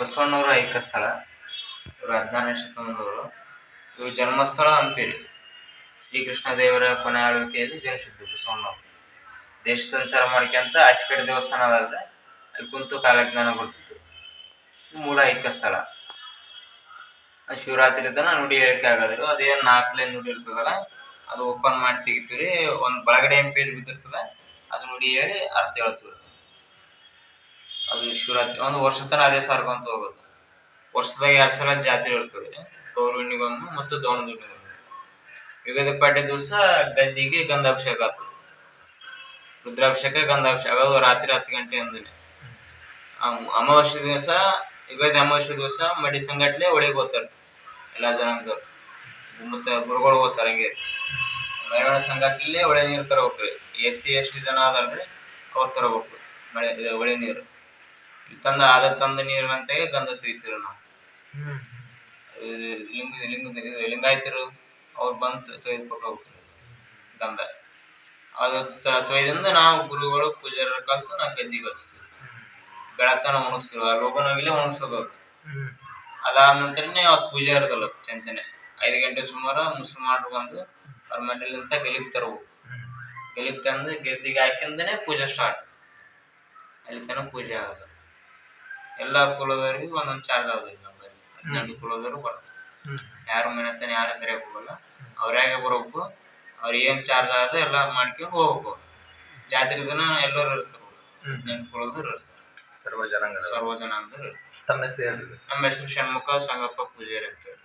ಬಸವಣ್ಣವರ ಐಕ ಸ್ಥಳ ಇವರು ಹದಿನಾರನೇ ಶತಮಾನದವರು. ಇವರು ಜನ್ಮಸ್ಥಳ ಹಂಪಿರಿ ಶ್ರೀಕೃಷ್ಣ ದೇವರ ಕೊನೆ ಆಳ್ವಿಕೆಯಲ್ಲಿ ಜನಿಸಿದ್ದು ಬಸವಣ್ಣವರು. ದೇಶ ಸಂಚಾರ ಮಾಡ್ಕೊಂತ ಆಚೆ ದೇವಸ್ಥಾನ ಅದಲ್ರಿ ಅಲ್ಲಿ ಕುಂತು ಕಾಲಜ್ಞಾನ ಕೊಡ್ತಿತ್ತು ಮೂಲ ಐಕ ಸ್ಥಳ ಅದು ಶಿವರಾತ್ರಿ ತನ ನುಡಿ ಹೇಳಿಕೆ ಆಗೋದಿಲ್ಲ ಅದೇನು ನಾಲ್ಕಲೇ ನುಡಿ ಇರ್ತದಲ್ಲ, ಅದು ಓಪನ್ ಮಾಡಿ ತೆಗಿತೀವಿ ರೀ ಒಂದು ಬಳಗಡೆ ಏನು ಪೇಜ್ ಬಿದ್ದಿರ್ತದೆ, ಅದು ನುಡಿ ಹೇಳಿ ಅರ್ಥ ಹೇಳ್ತೀವಿ ಅದು ಶಿವರಾತ್ರಿ, ಒಂದು ವರ್ಷ ತನಕ ಅದೇ ಸಾರ್ಕೊಂತ ಹೋಗೋದು ವರ್ಷದಾಗ ಎರಡು ಸಲ ಜಾತ್ರೆ ಇರ್ತದೆ. ಗೌರವಣಿಗೊಮ್ಮೆ ಮತ್ತು ದೋಣದ ಯುಗದ ಪಾಡ್ಯ ದಿವಸ ಗದ್ದಿಗೆ ಗಂಧಾಭಿಷೇಕ ಆಗ್ತದೆ. ರುದ್ರಾಭಿಷೇಕ, ಗಂಧಾಭಿಷೇಕ ಅದು ರಾತ್ರಿ ಹತ್ತು ಗಂಟೆ ಅಂದಿನಿ ಅಮಾವಾಸ್ಯೆ ದಿವಸ, ಯುಗದ ಅಮಾವಾಸ್ಯೆ ದಿವಸ ಮಡಿ ಸಂಗಟ್ಲೆ ಒಳಗೆ ಹೋಗ್ತಾರೆ. ಎಲ್ಲ ಜನಾಂಗದವ್ರು ಮತ್ತು ಗುರುಗಳು ಹೋಗ್ತಾರೆ ಹಂಗೆ. ಮೆರವಣಿಗೆ ಸಂಗಟ್ಲೆ ಒಳ್ಳೆ ನೀರು ತರಬೇಕ್ರಿ ಎಸ್ ಸಿ ಎಸ್ ಟಿ ಜನ ಅದಲ್ರಿ ಅವ್ರು ತರಬೇಕು. ಮಳೆ ಒಳೆ ನೀರು. ತಂದ ಆದ ತಂದ ನೀರಿನಂತೆಯೇ ಗಂಧ ತೆಗಿತೀವಿ ನಾವು ಲಿಂಗ ಲಿಂಗ ಲಿಂಗಾಯತರು ಅವ್ರು ಬಂದು ತೆಗೆದುಕೊಟ್ಟು ಹೋಗ್ತಾರೆ. ಗಂಧ ಅದು ತ- ತೊಯ್ದಿಂದ ನಾವು ಗುರುಗಳು ಪೂಜಾರ ಕಲ್ತು ನಾವು ಗದ್ದಿಗೆ ಬಸ್ತೀವಿ. ಬೆಳತನ ಉಣಿಸ್ತೀವಿ ಆ ಲೋಕನವಿಲೆ ಉಣಿಸೋದು ಅದು. ಅದಾದ ನಂತರನೇ ಅವ್ರು ಪೂಜೆ ಇರೋದಲ್ಲ ಚಂತನೆ. ಐದು ಗಂಟೆ ಸುಮಾರು ಮುಸಲ್ಮಾನರು ಬಂದು ಅವ್ರ ಮನೇಲಿಂದ ಗಲೀಬ್ ತರಬೇಕು ಗಲೀಬ್ ತಂದು ಗೆದ್ದಿಗೆ ಹಾಕಿಂದನೇ ಪೂಜೆ ಸ್ಟಾರ್ಟ್ ಅಲ್ಲಿ ತನಕ ಪೂಜೆ ಆಗೋದು. ಎಲ್ಲ ಕುಲದವರಿಗೂ ಒಂದೊಂದು ಚಾರ್ಜ್ ಆಗೋದಿಲ್ಲ ನಮ್ಮಲ್ಲಿ. ಹದಿನೆಂಟು ಕುಲದವರು ಬರ್ತಾರೆ ಯಾರು ಮನೆ ಹತ್ರ ಯಾರು ಕರೆಯಕ್ಕೆ ಹೋಗಲ್ಲ. ಅವ್ರಾಗೆ ಬರಬೇಕು ಅವ್ರು ಏನ್ ಚಾರ್ಜ್ ಆದ ಎಲ್ಲ ಮಾಡ್ಕೊಂಡು ಹೋಗ್ಬೇಕು. ಜಾತ್ರೆ ದಿನ ಎಲ್ಲರೂ ಇರ್ತಾರೆ. ಹದಿನೆಂಟು ಕುಲದವ್ರು ಇರ್ತಾರೆ. ಸರ್ವ ಜನಾಂಗ ಸರ್ವ ಜನಾಂಗದವ್ರು ಇರ್ತಾರೆ. ತಮ್ಮ ಹೆಸರು ನಮ್ಮ ಹೆಸರು ಷಣ್ಮುಖ ಸಂಗಪ್ಪ ಪೂಜಾರಿ ಅಂತೇಳಿ